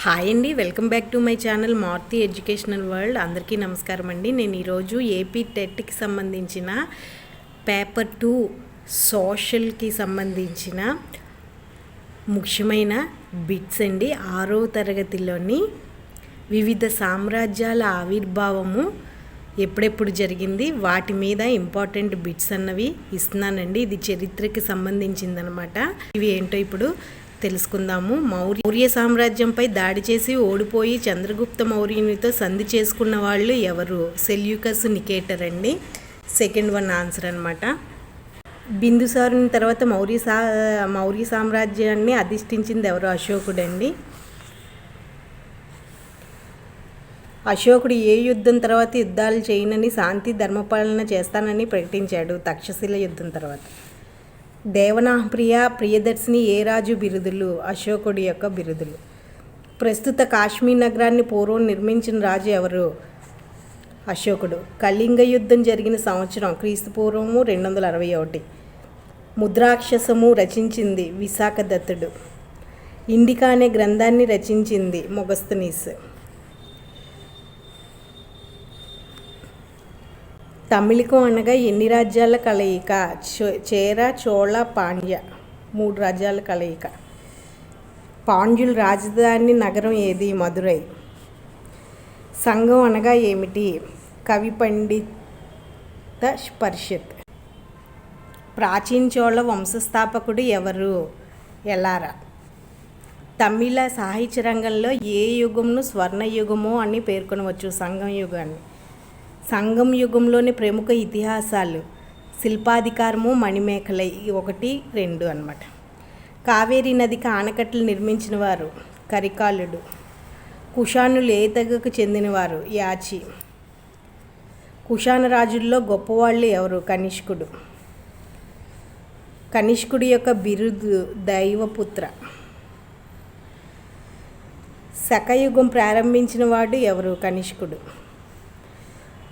Hi అండి welcome back to my channel Maruti educational world. అందరికీ నమస్కారం అండి. నేను ఈరోజు ఏపీ టెట్కి సంబంధించిన పేపర్ టూ సోషల్కి సంబంధించిన ముఖ్యమైన బిట్స్ అండి. ఆరో తరగతిలోని వివిధ సామ్రాజ్యాల ఆవిర్భావము ఎప్పుడెప్పుడు జరిగింది వాటి మీద ఇంపార్టెంట్ బిట్స్ అన్నవి ఇస్తున్నానండి. ఇది చరిత్రకి సంబంధించిందనమాట. ఇవి ఏంటో ఇప్పుడు తెలుసుకుందాము. మౌర్య మౌర్య సామ్రాజ్యంపై దాడి చేసి ఓడిపోయి చంద్రగుప్త మౌర్యునితో సంధి చేసుకున్న వాళ్ళు ఎవరు? సెల్యూకస్ నికేటర్ అండి. సెకండ్ వన్ ఆన్సర్ అనమాట బిందుసారుని తర్వాత మౌర్య సా మౌర్య సామ్రాజ్యాన్ని అధిష్ఠించింది ఎవరు? అశోకుడండి. అశోకుడు ఏ యుద్ధం తర్వాత యుద్ధాలు చేయనని శాంతి ధర్మపాలన చేస్తానని ప్రకటించాడు తక్షశిల యుద్ధం తర్వాత. దేవనాప్రియ ప్రియదర్శిని ఏ రాజు బిరుదులు? అశోకుడి యొక్క బిరుదులు. ప్రస్తుత కాశ్మీర్ నగరాన్ని పూర్వం నిర్మించిన రాజు ఎవరు? అశోకుడు. కళింగ యుద్ధం జరిగిన సంవత్సరం క్రీస్తు పూర్వము రెండు వందల అరవై ఒకటి ముద్రాక్షసము రచించింది విశాఖ దత్తుడు ఇండికా అనే గ్రంథాన్ని రచించింది మొగస్తనీస్. తమిళకం అనగా ఎన్ని రాజ్యాల కలయిక? చో- చేర చోళ పాండ్య. మూడు రాజ్యాల కలయిక. పాండ్యుల రాజధాని నగరం ఏది? మధురై. సంఘం అనగా ఏమిటి? కవి పండిత పరిషత్. ప్రాచీన చోళ వంశస్థాపకుడు ఎవరు? ఎలారా. తమిళ సాహిత్య రంగంలో ఏ యుగంను స్వర్ణయుగము అని పేర్కొనవచ్చు సంఘం యుగాన్ని. సంగం యుగంలోని ప్రముఖ ఇతిహాసాలు శిల్పాధికారము మణిమేఖల ఒకటి రెండు అన్నమాట. కావేరీ నదికి ఆనకట్టలు నిర్మించిన వారు కరికాలుడు. కుషానులు ఏ తెగకు చెందినవారు యాచి. కుషాన రాజుల్లో గొప్పవాళ్ళు ఎవరు? కనిష్కుడు. కనిష్కుడి యొక్క బిరుదు దైవపుత్ర. శకయుగం ప్రారంభించిన వాడు ఎవరు? కనిష్కుడు.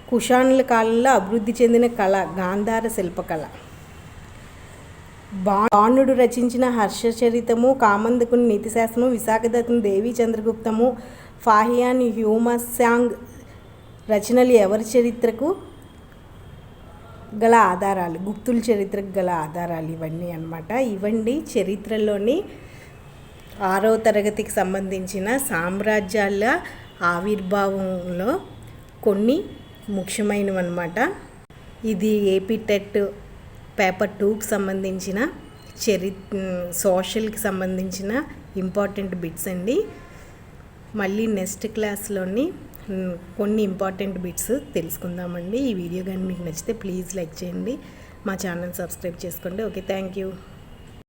కుషానుల కాలంలో అభివృద్ధి చెందిన కళ గాంధార శిల్పకళ. బాణుడు రచించిన హర్షచరితము కామందకుని నీతిశాస్త్రము విశాఖదత్తుని దేవి చంద్రగుప్తము ఫాహియాన్ హ్యూమసాంగ్ రచనలు ఎవరి చరిత్రకు గల ఆధారాలు? గుప్తుల చరిత్రకు గల ఆధారాలు ఇవన్నీ అన్నమాట. ఇవన్నీ చరిత్రలోని ఆరో తరగతికి సంబంధించిన సామ్రాజ్యాల ఆవిర్భావంలో కొన్ని ముఖ్యమైనవి అనమాట ఇది ఏపీ టెట్ పేపర్ టూకి సంబంధించిన చరి సోషల్కి సంబంధించిన ఇంపార్టెంట్ బిట్స్ అండి. మళ్ళీ నెక్స్ట్ క్లాస్లోని కొన్ని ఇంపార్టెంట్ బిట్స్ తెలుసుకుందామండి. ఈ వీడియో కానీ మీకు నచ్చితే ప్లీజ్ లైక్ చేయండి. మా ఛానల్ సబ్స్క్రైబ్ చేసుకోండి. Okay thank you